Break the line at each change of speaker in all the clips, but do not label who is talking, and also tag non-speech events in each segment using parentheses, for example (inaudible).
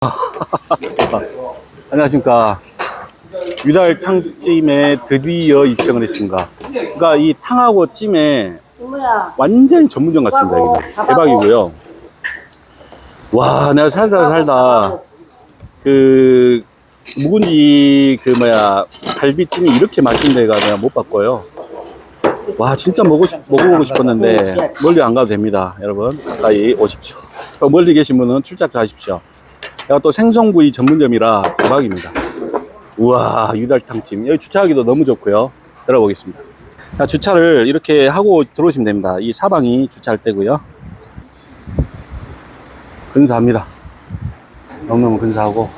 (laughs) 안녕하십니까. 유달 탕찜에 드디어 입장을 했습니다. 그러니까 이 탕하고 찜에 완전 전문점 같습니다. 여기는. 대박이고요. 와, 내가 살다 살다 그 묵은지 그 뭐야 갈비찜이 이렇게 맛있는 데가 내가 못 봤고요. 와, 진짜 먹고 싶, 먹어보고 싶었는데 멀리 안 가도 됩니다. 여러분 가까이 오십시오. 또 멀리 계신 분은 출장 하십시오. 내가 또 생선구이 전문점이라 대박입니다. 우와, 유달탕찜. 여기 주차하기도 너무 좋고요. 들어보겠습니다. 자, 주차를 이렇게 하고 들어오시면 됩니다. 이 사방이 주차할 때고요. 근사합니다. 너무너무 근사하고.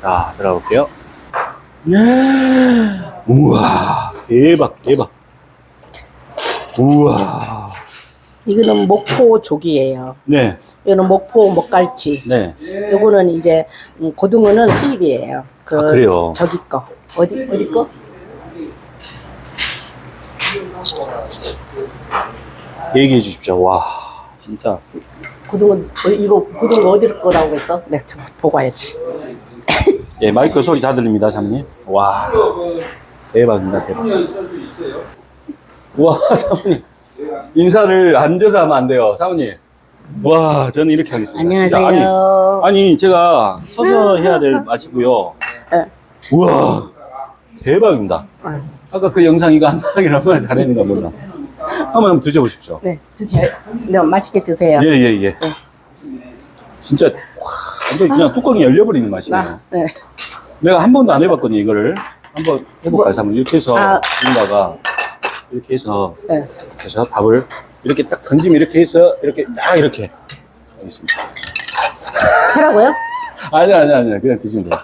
자, 들어볼게요. 우와, 대박, 대박. 우와.
이거는 목포 조기예요.
네,
이거는 목포 목갈치.
네.
요거는 이제 음, 고등어는 수입이에요. 그
아, 그래요?
저기 거 어디 어디 거?
얘기해 주십시오. 와, 진짜.
고등어 어, 이거 고등어 어디 거라고 했어? 네, 저 보고 와야지.
예, 마이크 소리 다 들립니다, 사모님. 와, 대박입니다, 대박. 와, 사모님. (laughs) 인사를 앉아서 하면 안 돼요, 사모님. 와, 저는 이렇게 하겠습니다.
안녕하세요.
아니, 아니, 제가 서서 해야 될 맛이고요.
네.
우와, 대박입니다.
아,
아까 그 영상 이거 안 나가길 얼마나 잘했는가 몰라. 한번 한번 드셔보십시오.
네, 드세요. 네, 맛있게 드세요.
예, 예, 예. 진짜, 와, 완전 그냥 뚜껑이 열려버리는 맛이네요.
나, 네.
내가 한 번도 안 해봤거든요, 이거를. 한번 해볼까요, 사모님? 이렇게 해서,
아.
여기다가, 이렇게 해서,
네.
이렇게 해서 밥을, 이렇게 딱 던지면 이렇게 해서, 이렇게, 딱 이렇게. 알겠습니다.
하라고요?
아니, 아니, 아니, 그냥 드시면 돼요.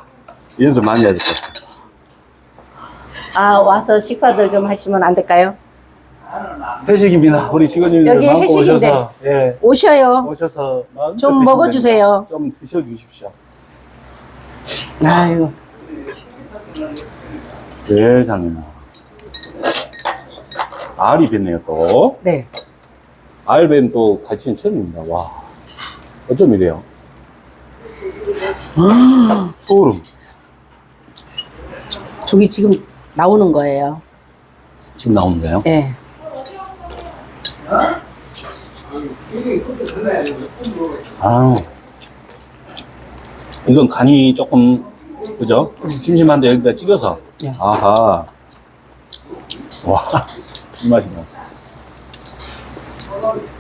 연습 많이 해야 될 것 같아요.
아 와서 식사들 좀 하시면 안 될까요?
회식입니다. 우리 직원님들
여기
마음껏
회식인데.
오셔서, 예,
오셔요.
오셔서, 마음껏
좀
드시면
먹어주세요.
됩니다. 좀 드셔주십시오.
아유,
네, 장님. 알이 뱉네요, 또.
네.
알벤 또 갈치는 처음입니다. 와. 어쩜 이래요? 소름.
저기 지금 나오는 거예요.
지금 나오는 거예요?
네.
아. 이건 간이 조금, 그죠? 심심한데 여기다 찍어서.
네.
아하. 와. 이 맛이네.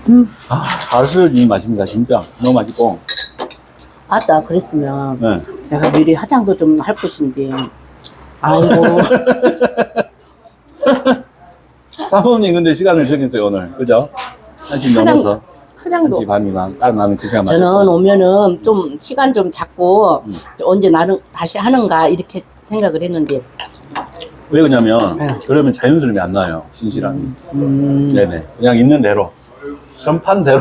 음.
아, 알을 이 맛입니다, 진짜. 너무 맛있고.
아따 그랬으면
네.
내가 미리 화장도 좀 할 것인데. 아이고. (laughs)
사모님 근데 시간을 정했어요, 오늘. 그죠? 한시
화장-
넘어서.
화장도.
1시 반이면 딱 나는 그 시간
저는
맞췄고.
오면은 좀 시간 좀 잡고
음.
언제 나는 다시 하는가 이렇게 생각을 했는데.
왜 그러냐면
네.
그러면 자연스러움이 안 나요 신실함이
음.
네네 그냥 있는 대로 전판대로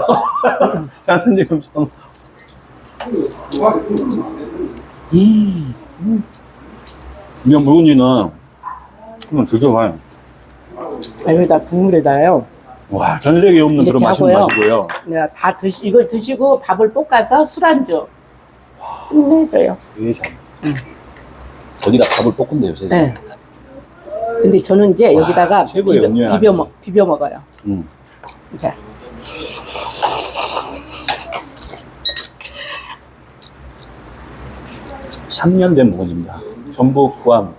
저는 (laughs) 지금 좀 음. 이런 묵은지는 한번 드셔봐요
여기다 국물에다요.
와 전 세계에 없는 그런
이렇게
맛있는
하고요.
맛이고요
내가 다 드시 이걸 드시고 밥을 볶아서 술안주 끝내줘요.
되게 잘 거기다 밥을 볶은대요 세상에
네. 근데 저는 이제
와,
여기다가
최고의
비벼,
음료야.
비벼 먹 비벼 먹어요.
음.
이렇게.
3년 된 묵은지입니다 전북 구암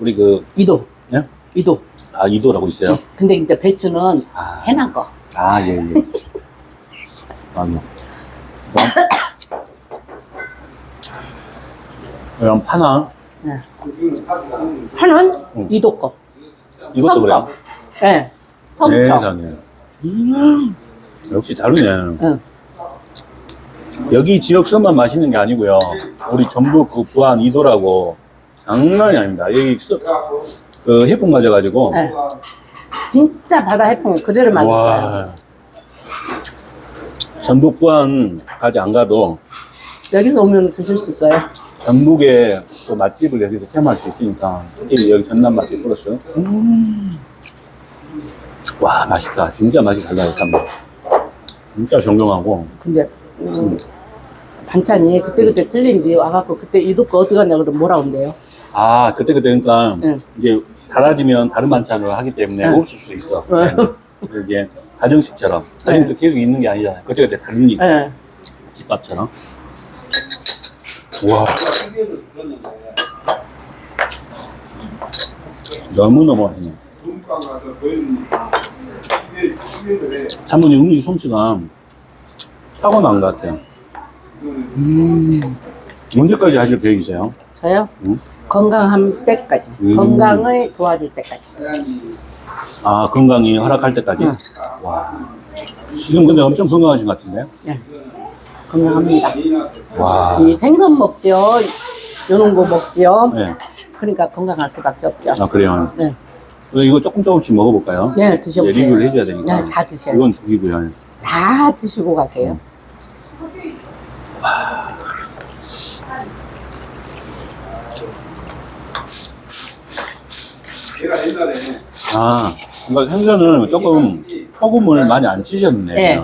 우리 그
이도
예?
이도.
아, 이도라고 있어요?
근데 이제 배추는
아.
해난 거.
아, 예, 예. 아니요. 이런 파나?
네. 파는
응.
이도 거.
이것도. 그래요?
네. 섬적.
세상에. 음, 역시 다르네.
응.
여기 지역서만 맛있는 게 아니고요. 우리 전북 그 부안 이도라고 장난이 아닙니다. 여기 서, 그 해풍 맞아가지고.
네. 진짜 바다 해풍 그대로.
와. 전북 부안까지 안 가도
여기서 오면 드실 수 있어요.
전북의 그 맛집을 여기서 체험할 수 있으니까 특히 여기 전남 맛집 플러스 음. 와 맛있다 진짜 맛이 달라요 참 진짜 정정하고
근데 음, 반찬이 그때그때 틀린데 와갖고 그때 이도 거 어디 갔냐 그러면 뭐라 온대요?
아, 그때그때 그러니까
응.
이제 달라지면 다른 반찬을 하기 때문에
응.
없을 수 있어.
응.
그래서 이제 가정식처럼. 가정도 계속 있는 게 아니잖아요. 그때그때 다르니까.
예.
집밥처럼. 와. 너무너무 맛있네. 사모님 음식 솜씨가 타고난 것 같아요. 음. 언제까지 하실 계획이세요?
저요?
응?
건강한 때까지.
음.
건강을 도와줄 때까지.
아, 건강이 허락할 때까지?
응.
와. 지금 근데 엄청 건강하신 것 같은데?
예. 건강합니다.
와.
이 생선 먹지요. 요런 거 먹지요.
네.
그러니까 건강할 수밖에 없죠.
아, 그래요.
네.
이거 조금 조금씩 먹어볼까요?
네,
예,
드셔보세요.
리뷰를 해줘야 되니까.
네, 다 드셔요.
이건 죽이고요.
다 드시고 가세요.
아, 그러니까 생선을 조금 소금을 많이 안 치셨네.
네.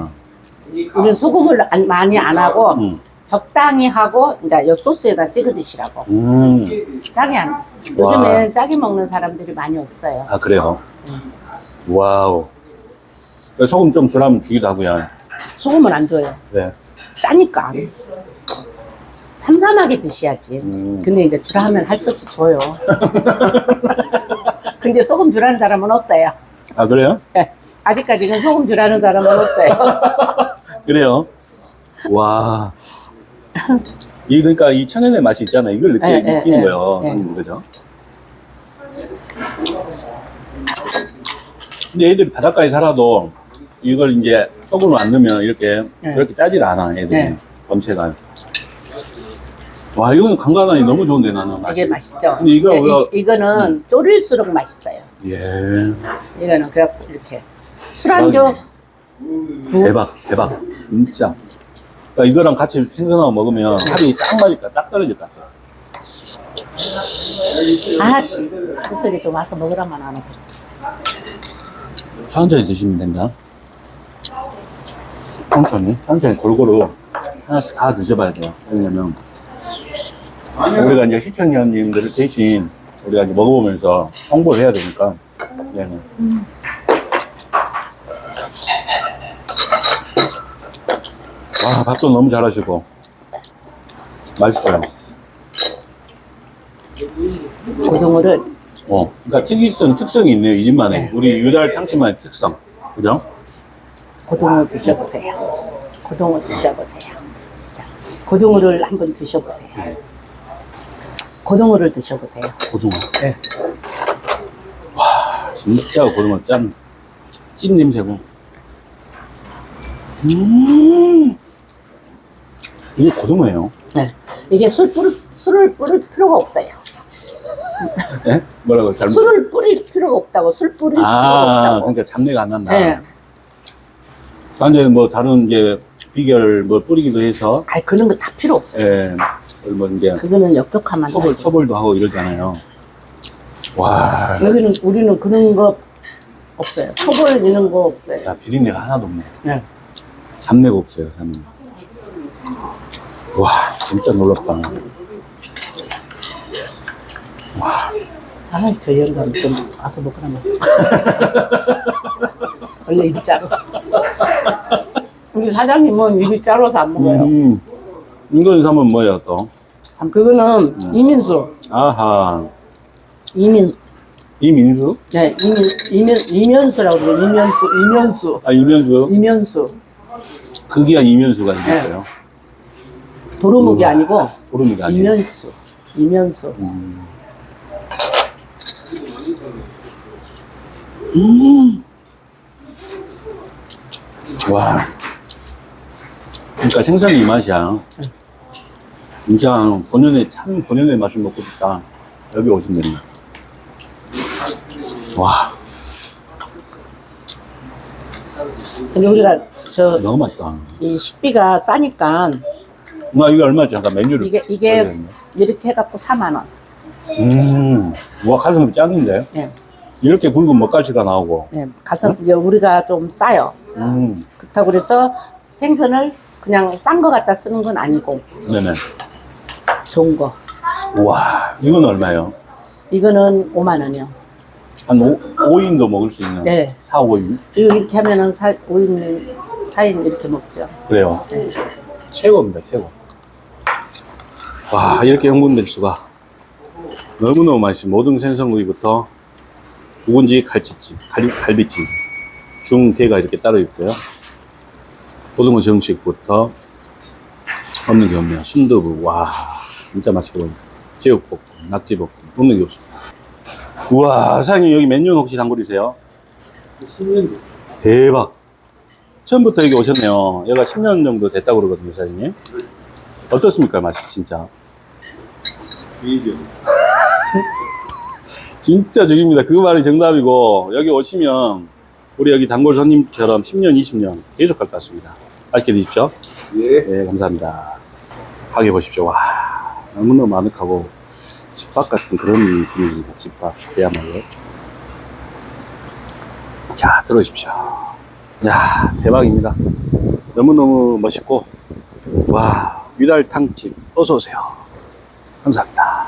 우리는 소금을 안- 많이 안 하고
음.
적당히 하고 이제 요 소스에다 찍어 드시라고.
음.
짜게 안. 요즘엔 짜게 먹는 사람들이 많이 없어요.
아, 그래요? 와우. 소금 좀 줄하면 주기도 하고요.
소금을 안 줘요.
네.
짜니까. 삼삼하게 드셔야지.
음.
근데 이제 주라 하면 할 수 없이 줘요. (laughs) 근데 소금 주라는 사람은 없어요.
아, 그래요?
예, 아직까지는 소금 주라는 사람은 없어요. (laughs)
그래요? 와. 이, 그러니까 이 천연의 맛이 있잖아요. 이걸 느끼,
네, 네,
느끼는
네.
거예요.
네.
형님, 그죠? 근데 애들이 바닷가에 살아도 이걸 이제 소금을 안 넣으면 이렇게
네.
그렇게 짜질 않아, 애들이.
네.
범체가. 와, 이거는 건강하니 너무 좋은데 나는.
되게. 맛있죠.
근데 이거
예,
우리가-
이, 이거는 졸일수록 맛있어요.
예.
이거는 이렇게 술안주 구
대박, 대박. 진짜. 그러니까 이거랑 같이 생선하고 먹으면 합이 딱 맞을까, 딱 떨어질 것 같아.
아, 가족들이 좀 와서 먹으라만 안 하겠어.
천천히 드시면 된다. 천천히, 천천히 골고루 하나씩 다 드셔봐야 돼요. 왜냐면, 우리가 이제 시청자님들 을 대신 우리가 이제 먹어보면서 홍보를 해야 되니까, 얘는. 와, 밥도 너무 잘하시고, 맛있어요.
고등어를
어, 그러니까 특이성, 특성이 있네요, 이 집만에.
네.
우리 유달 탕수만의 특성. 그죠?
고등어 드셔보세요. 고등어 드셔보세요. 자, 고등어를 한번 드셔보세요. 고등어를 드셔보세요.
고등어.
네.
와, 진짜 고등어 짠, 찐 냄새고. 음, 이게 고등어예요.
네. 이게 술 뿌릴, 술을 뿌릴 필요가 없어요.
예? 뭐라고 잘못.
술을 뿌릴 필요가 없다고. 술 뿌릴 필요가
아,
없다고.
그러니까 잡내가 안 난다.
네.
근데 뭐 다른 이제 비결 뭐 뿌리기도 해서,
아, 그런 거 다 필요 없어요.
예, 뭐 이제
그거는 역격하면 안
처벌,
돼요.
처벌도 하고 이러잖아요. 와,
여기는 우리는 그런 거 없어요. 초벌 이런 거 없어요.
야, 비린내가 하나도 없네.
네.
잡내가 없어요, 잡내. 와, 진짜 놀랍다.
아, 저 영감 좀 와서 먹으라면. (laughs) 원래 입이 짜고. 우리 사장님은 입이 짜로서 안 먹어요.
음, 이건 사면 뭐예요, 또?
참, 그거는 이민수.
아하.
이민,
이민수?
네, 이민, 이민, 이면수라고 그래요. 이면수, 이면수.
아, 이면수?
이면수.
극이한 이면수가 생겼어요.
도루묵이. 아니고,
보름이가 아니에요.
이면수. 이면수.
와. 그러니까 생선이 이 맛이야. 진짜 본연의, 참 본연의 맛을 먹고 싶다. 여기 오시면 됩니다. 와,
근데 우리가 저,
너무 맛있다.
이 식비가 싸니까,
나 이게 얼마지? 잠깐 메뉴를.
이게, 이게
보여드렸네.
이렇게 해갖고 4만원.
음, 와, 가성비 짱인데?
네.
이렇게 굵은 먹갈치가 나오고.
네, 가서 이제 우리가 좀 싸요.
음,
그렇다고 그래서 생선을 그냥 싼 거 갖다 쓰는 건 아니고
네네.
좋은 거.
우와, 이건 얼마예요?
이거는 5만 원이요.
한 5, 5인도 먹을 수 있는?
네.
4, 5인?
이거 이렇게 하면은 사, 5인, 4인 이렇게 먹죠.
그래요.
네.
최고입니다, 최고. 와, 이렇게 흥분될 수가. 너무너무 맛있어요. 모든 생선구이부터 묵은지 갈치찜, 갈, 갈비찜, 중대가 이렇게 따로 있고요. 고등어 정식부터 없는 게 없네요. 순두부, 와, 진짜 맛있게 보입니다. 제육볶음, 낙지볶음, 없는 게 없습니다. 우와, 사장님 여기 몇 년 혹시 단골이세요? 10년. 대박. 처음부터 여기 오셨네요. 여기가 10년 정도 됐다고 그러거든요, 사장님. 어떻습니까, 맛이 진짜? (laughs) 진짜 죽입니다. 그 말이 정답이고, 여기 오시면, 우리 여기 단골 손님처럼 10년, 20년 계속 갈 것 같습니다. 맛있게 드십시오.
예.
네, 감사합니다. 가게 보십시오. 와, 너무너무 아늑하고, 집밥 같은 그런 분위기입니다. 집밥, 그야말로. 자, 들어오십시오. 야, 대박입니다. 너무너무 멋있고, 와, 위랄탕집, 어서오세요. 감사합니다.